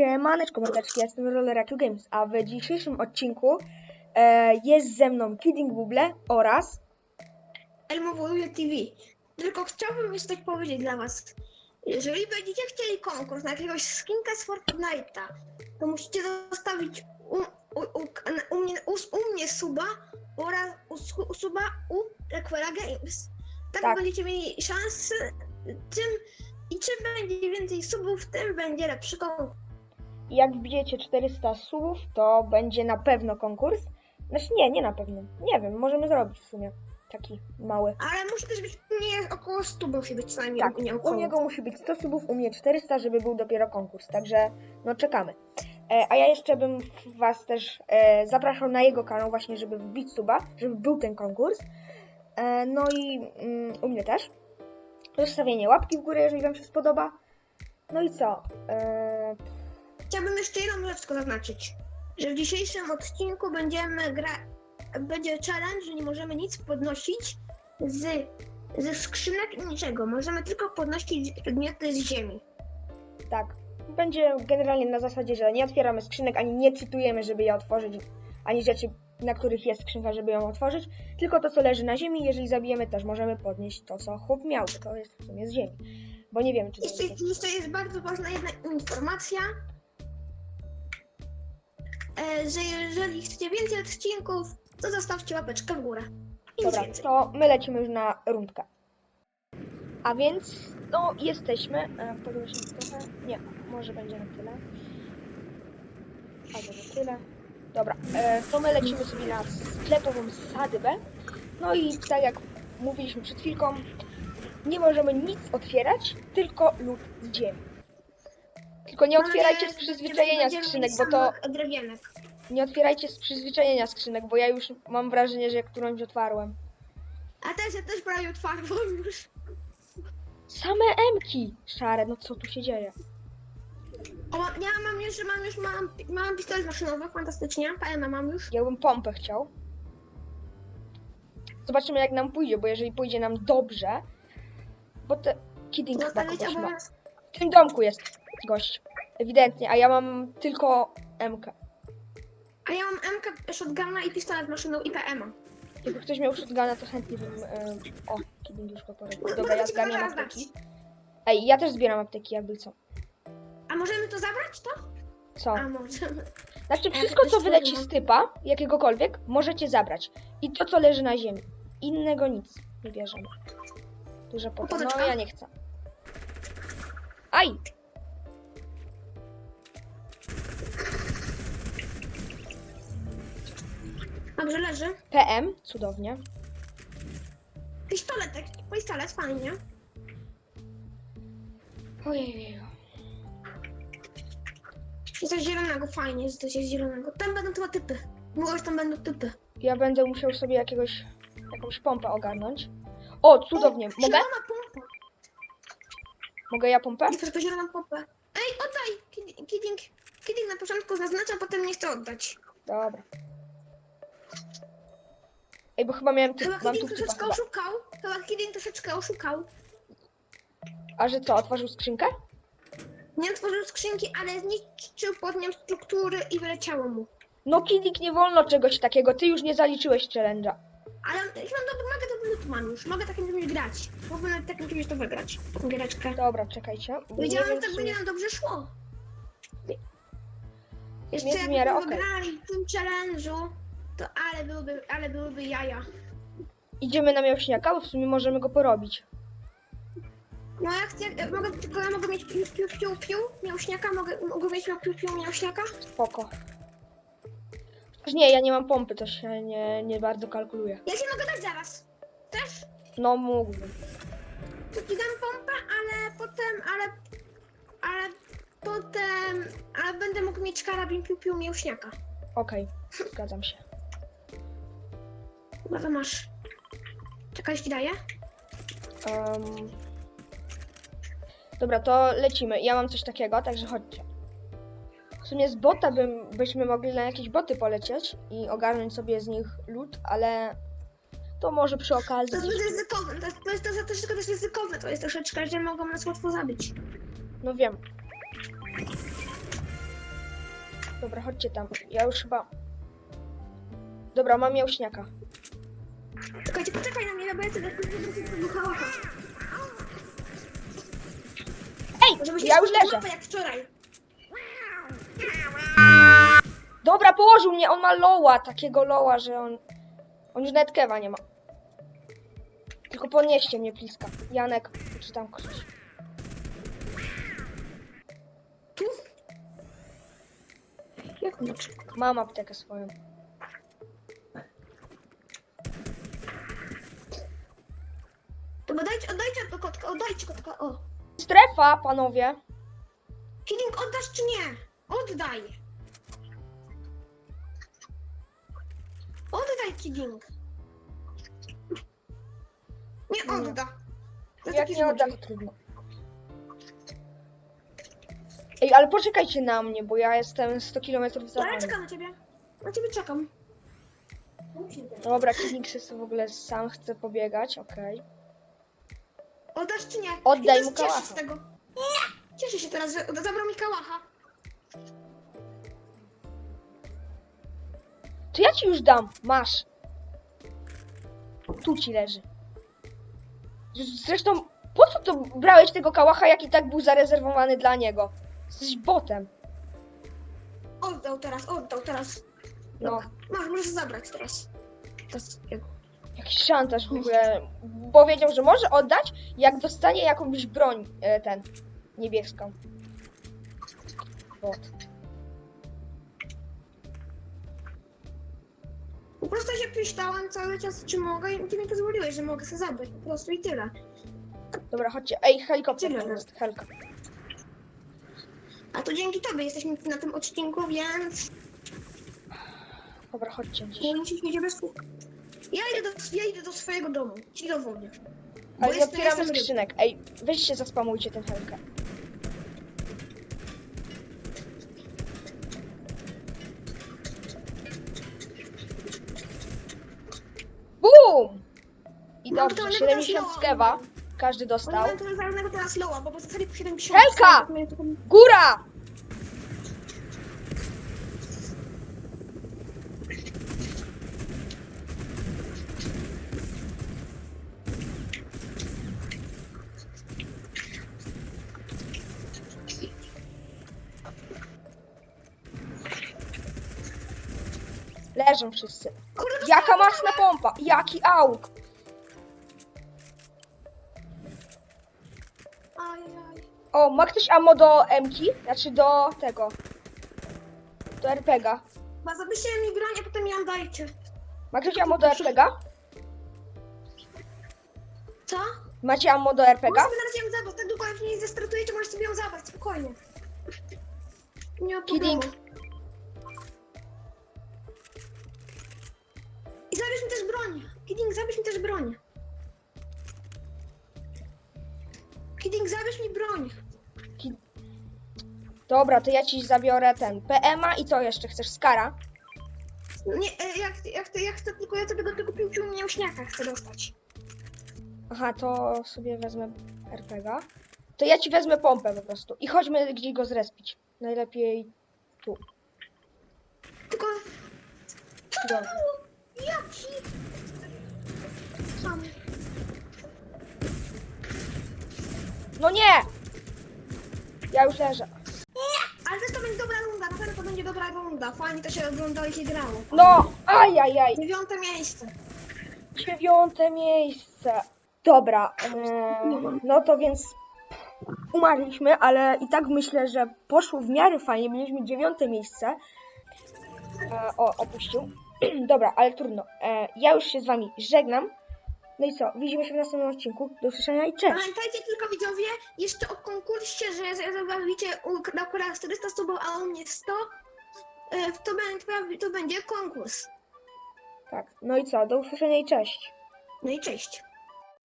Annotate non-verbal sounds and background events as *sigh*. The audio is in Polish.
Siemaneczko mordeczki, ja jestem Rolleraku Games, a w dzisiejszym odcinku e, jest ze mną Kidding Bubble oraz Elmowuje TV. Tylko chciałbym jeszcze coś powiedzieć dla was. Jeżeli będziecie chcieli konkurs na jakiegoś skinka z Fortnite'a, to musicie zostawić u, u, u, u, mnie, u, u mnie suba oraz u, u suba u Requera Games. Tak, Tak. będziecie mieli szansę. Czym, I czym będzie więcej subów, tym będzie lepszy konkurs. Jak wbijecie 400 subów, to będzie na pewno konkurs. Znaczy nie, nie na pewno, nie wiem, możemy zrobić w sumie taki mały. Ale musi też być u mnie około 100 musi być co najmniej Tak, u mnie u około. niego musi być 100 subów, u mnie 400, żeby był dopiero konkurs, także no czekamy. E, a ja jeszcze bym was też e, zapraszał na jego kanał właśnie, żeby wbić suba, żeby był ten konkurs. E, no i mm, u mnie też. Zostawienie łapki w górę, jeżeli wam się spodoba. No i co? E, Chciałbym jeszcze jedną rzecz tylko zaznaczyć, że w dzisiejszym odcinku będziemy gra... będzie challenge, że nie możemy nic podnosić z, ze skrzynek i niczego. Możemy tylko podnosić przedmioty z ziemi. tak. Będzie generalnie na zasadzie, że nie otwieramy skrzynek, ani nie cytujemy, żeby je otworzyć, ani rzeczy, na których jest skrzynka, żeby ją otworzyć, tylko to, co leży na ziemi. Jeżeli zabijemy, też możemy podnieść to, co chłop miał, to jest w sumie z ziemi. Bo nie wiemy, czy to Jeszcze, jest... jeszcze jest bardzo ważna jedna informacja, e, że jeżeli chcecie więcej odcinków, to zostawcie łapeczkę w górę. I nic Dobra, więcej. to my lecimy już na rundkę. A więc, no, jesteśmy. E, trochę. Nie, może będzie na tyle. Albo na tyle. Dobra, e, to my lecimy sobie na sklepową sadybę. No i tak jak mówiliśmy przed chwilką, nie możemy nic otwierać, tylko lód z ziemi. Tylko nie Mam otwierajcie z przyzwyczajenia skrzynek, bo to nie otwierajcie z przyzwyczajenia skrzynek, bo ja już mam wrażenie, że którąś otwarłem. A też ja też prawie otwarłam już. Same emki szare, no co tu się dzieje? O, ja mam już, mam już, mam, mam pistolet maszynowy, fantastycznie. PM mam już. Ja bym pompę chciał. Zobaczymy jak nam pójdzie, bo jeżeli pójdzie nam dobrze, bo te kidding chyba kogoś ma. W tym domku jest gość, ewidentnie, a ja mam tylko MK. A ja mam MK, shotguna i pistolet maszynowy i PM. Jakby ktoś miał shotguna, to chętnie bym... E... O, kidding już go porobił. Dobra, ja zgarniam apteki. Ej, ja też zbieram apteki, jakby co. A możemy to zabrać, to? Co? A możemy. Znaczy Ja wszystko, co wyleci mam. z typa, jakiegokolwiek, możecie zabrać. I to, co leży na ziemi. Innego nic nie bierzemy. Duża pota. No, ja nie chcę. Aj! Dobrze, leży. PM, cudownie. Pistoletek, pistolet, fajnie. Ojej. Jest coś zielonego, fajnie, jest coś zielonego. Tam będą chyba typy. Mówię, że tam będą typy. Ja będę musiał sobie jakiegoś, jakąś pompę ogarnąć. O, cudownie. O, Mogę? Zielona pompa. Mogę ja pompę? Jest proszę zieloną pompę. Ej, oddaj! Kidding, kidding, kidding na początku zaznacza, potem nie chce oddać. Dobra. Ej, bo chyba miałem tu, Chyba mam tu kidding typa troszeczkę chyba. oszukał. Chyba kidding troszeczkę oszukał. A że co, otworzył skrzynkę? Nie otworzył skrzynki, ale zniszczył pod nią struktury i wyleciało mu. No Kidik, nie wolno czegoś takiego. Ty już nie zaliczyłeś challenge'a. Ale mam dobry, mogę dobry lód mam już. Mogę takim czymś grać. Mógłbym nawet takim czymś to wygrać. Taką giereczkę. Dobra, czekajcie. bo nie Wiedziałam, wiem, że tak czy- będzie nam dobrze szło. Jeszcze Jest w jakbyśmy miarę okej. wygrali w tym challenge'u, to ale byłyby, ale byłyby jaja. Idziemy na miałśniaka, bo w sumie możemy go porobić. No ja chcę, ja mogę, tylko ja mogę mieć piu, piu, piu, piu, miałśniaka, mogę, mogę mieć piu, piu, miałśniaka. Spoko. Chociaż nie, ja nie mam pompy, to się nie, nie bardzo kalkuluje. Ja ci mogę dać zaraz. Też? No mógłbym. To ci dam pompę, ale potem, ale, ale potem, ale będę mógł mieć karabin piu, piu, miałśniaka. Okej, zgadzam się. To masz. Czekaj, ci daję. Em, Dobra, to lecimy. Ja mam coś takiego, także chodźcie. W sumie z bota bym, byśmy mogli na jakieś boty polecieć i ogarnąć sobie z nich lód, ale to może przy okazji. To jest ryzykowne, to jest, to jest, to troszeczkę też ryzykowne, to jest troszeczkę, że mogą nas łatwo zabić. No wiem. Dobra, chodźcie tam. Ja już chyba... Dobra, mam miałśniaka. Czekajcie, poczekaj na mnie, bo ja sobie kałacha. Ej, ja już leżę. jak wczoraj. Dobra, położył mnie, on ma loła, takiego loła, że on... On już nawet kewa nie ma. Tylko podnieście mnie, pliska. Janek, czy tam. Tu? Jak on. Mam aptekę swoją. To bo dajcie, oddajcie to kotka, oddajcie kotka, o. Strefa, panowie. Kidding, oddasz czy nie? Oddaj. Oddaj, Kidding. Nie odda. To Jak taki nie odda, to złodziej. trudno. Ej, ale poczekajcie na mnie, bo ja jestem 100 km za No, wami. czekam na ciebie. Na ciebie czekam. Dobra, Kidnix jest w ogóle sam chce pobiegać, okej. Oddasz czy nie? Oddaj I mu teraz cieszę kałacha. z tego. Nie! Cieszę się teraz, że zabrał mi kałacha. To ja ci już dam, masz. Tu ci leży. Z- Zresztą, po co to brałeś tego kałacha, jak i tak był zarezerwowany dla niego? Jesteś botem. Oddał teraz, oddał teraz. No, Masz, możesz zabrać teraz. teraz. Jakiś szantaż w ogóle. Powiedział, że może oddać, jak dostanie jakąś broń, e, ten, niebieską. Bot. Po prostu się pyształem cały czas, czy mogę i ty mi pozwoliłeś, że mogę sobie zabrać. Po prostu i tyle. Dobra, chodźcie. Ej, helikopter Tyle. tam jest, helka. A to dzięki tobie jesteśmy na tym odcinku, więc Dobra, chodźcie gdzieś. nie musisz mieć bez ja idę, do, ja idę do swojego domu, ci do wody. Bo Ale nie jestem- otwieramy jestem skrzynek. Ej, weźcie zaspamujcie ten helkę. Bum! I Mam dobrze, totalnego 70 z kewa. Każdy dostał. Mam teraz bo zostali po 70. Helka! Góra! Leżą wszyscy. Jaka masna pompa! Jaki auk! Ajaj. O, ma ktoś ammo do Mki? Znaczy do tego. Do RPGa. Ma zabyście mi broń, a potem ją dajcie. Ma ktoś ammo do RPGa? Co? Macie ammo do RPGa? sobie zaraz ją zabrać, tak długo jak nie zestartujecie, możesz sobie ją zabrać, spokojnie. Nie ma problemu. Kidding, zabierz mi też broń. Kidding, zabierz mi broń. Dobra, to ja ci zabiorę ten PMA i co jeszcze chcesz? Skara? Nie, e, jak, jak, jak chcę, tylko ja sobie do tego piłki mnie śniaka chcę dostać. Aha, to sobie wezmę RPGa. To ja ci wezmę pompę po prostu. I chodźmy gdzieś go zrespić. Najlepiej tu. Tylko... Co to Dobra. było? Jaki? Sam. No nie! Ja już leżę. Ale też to będzie dobra runda, na pewno to będzie dobra runda. Fajnie to się oglądało i się grało. No! Ajajaj! Dziewiąte miejsce. Dziewiąte miejsce. Dobra, no to więc umarliśmy, ale i tak myślę, że poszło w miarę fajnie. Mieliśmy dziewiąte miejsce. E, o, opuścił. *clears throat* Dobra, ale trudno. E, ja już się z wami żegnam. No i co? Widzimy się w następnym odcinku. Do usłyszenia i cześć! Pamiętajcie tylko widzowie, jeszcze o konkursie, że zabawicie u Krakora 400 subów, a u mnie 100. e, To będzie, to będzie konkurs. Tak, no i co? Do usłyszenia i cześć! No i cześć.